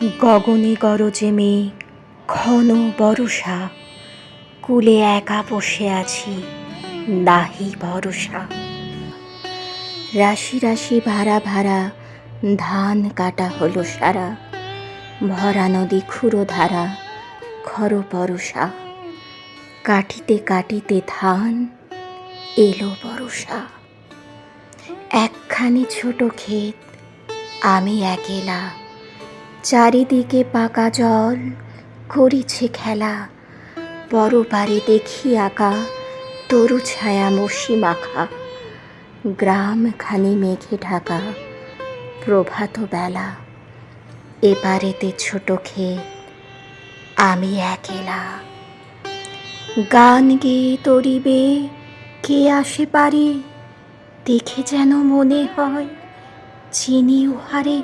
গগনে গরজে মেঘ ঘন বরষা, কুলে একা বসে আছি নাহি ভরসা। রাশি রাশি ভাড়া ভাড়া ধান কাটা হলো সারা, ভরা নদী খুঁড়ো ধারা খর পরশা কাটিতে কাটিতে ধান এলো বরষা একখানি ছোট ক্ষেত আমি একেলা চারিদিকে পাকা জল করিছে খেলা। পরপারে দেখি আঁকা, তরু ছায়া মসি মাখা। গ্রাম খানি মেঘে ঢাকা, প্রভাত বেলা। এপারেতে ছোট ক্ষেত, আমি একেলা। গান গেয়ে তরিবে কে আসে পারে? দেখে যেন মনে হয়, চিনি উহারে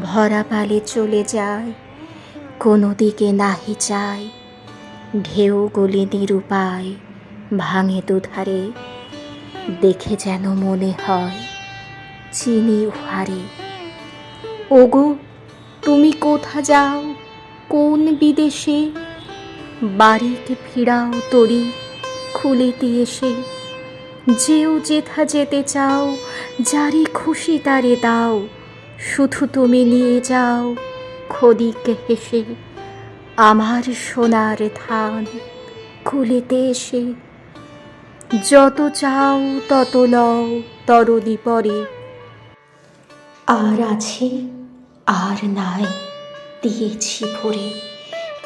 ভরা পালে চলে যায়, কোনো দিকে নাহি চায় ঢেউ গলি নিরুপায়, ভাঙে দুধারে, দেখে যেন মনে হয় চিনি উহারে। ওগো, তুমি কোথা যাও? কোন বিদেশে? বাড়িকে ফিরাও তরি, খুলিতে এসে। যেও যেথা যেতে চাও যারে খুশি তারে দাও। শুধু তুমি নিয়ে যাও খদিকে হেসে আমার সোনার ধান খুলিতে এসে। যত চাও তত লও তরদি পরে। আর আছে, আর নাই, দিয়েছি ভরে।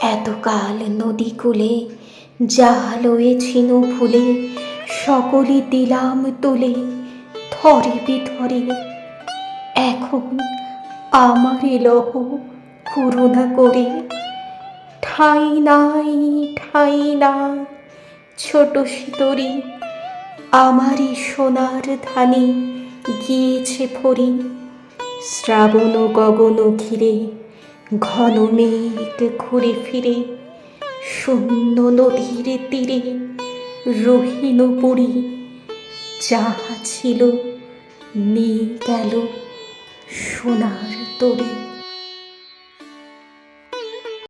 এতকাল নদী কূলে যাহা লয়েছিল ভুলে সকলে দিলাম তুলে থরে বিথরে এখন আমার লহ করুণা করে ঠাই নাই ঠাই নাই। ছোট শীতরি আমারই সোনার ধানে গিয়েছে ফরি শ্রাবণ গগন ঘিরে ঘন মেঘ ঘুরে ফিরে শূন্য নদীর তীরে রহিল পড়ি যাহা ছিল নিয়ে গেল সোনার তরী